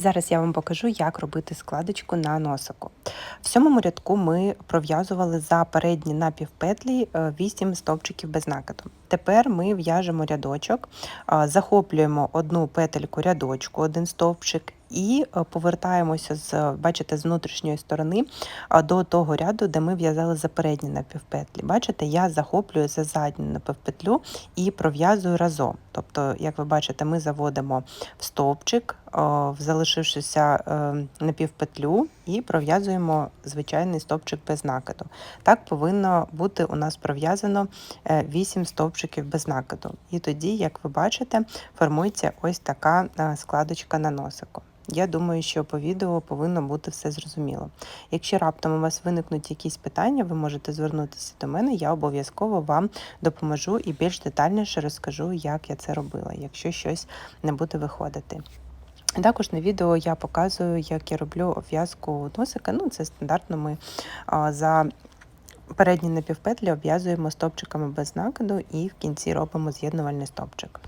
Зараз я вам покажу, як робити складочку на носику. В сьомому рядку ми пров'язували за передні напівпетлі 8 стовпчиків без накиду. Тепер ми в'яжемо рядочок, захоплюємо одну петельку рядочку, один стовпчик, і е, повертаємося з, бачите, з внутрішньої сторони до того ряду, де ми в'язали за передні напівпетлі. Бачите, я захоплюю за задню напівпетлю і пров'язую разом. Тобто, як ви бачите, ми заводимо в стовпчик, залишившися е, напівпетлю, і пров'язуємо звичайний стовпчик без накиду. Так повинно бути у нас пров'язано 8 стовпчиків без накиду. І тоді, як ви бачите, формується ось така е, складочка на носику. Я думаю, що по відео повинно бути все зрозуміло. Якщо раптом у вас виникнуть якісь питання, ви можете звернутися до мене, я обов'язково вам допоможу і більш детальніше розкажу, як я це робила, якщо щось не буде виходити. Також на відео я показую, як я роблю обв'язку носика. Ну, це стандартно ми а, за передні напівпетлі обв'язуємо стопчиками без накиду і в кінці робимо з'єднувальний стовпчик.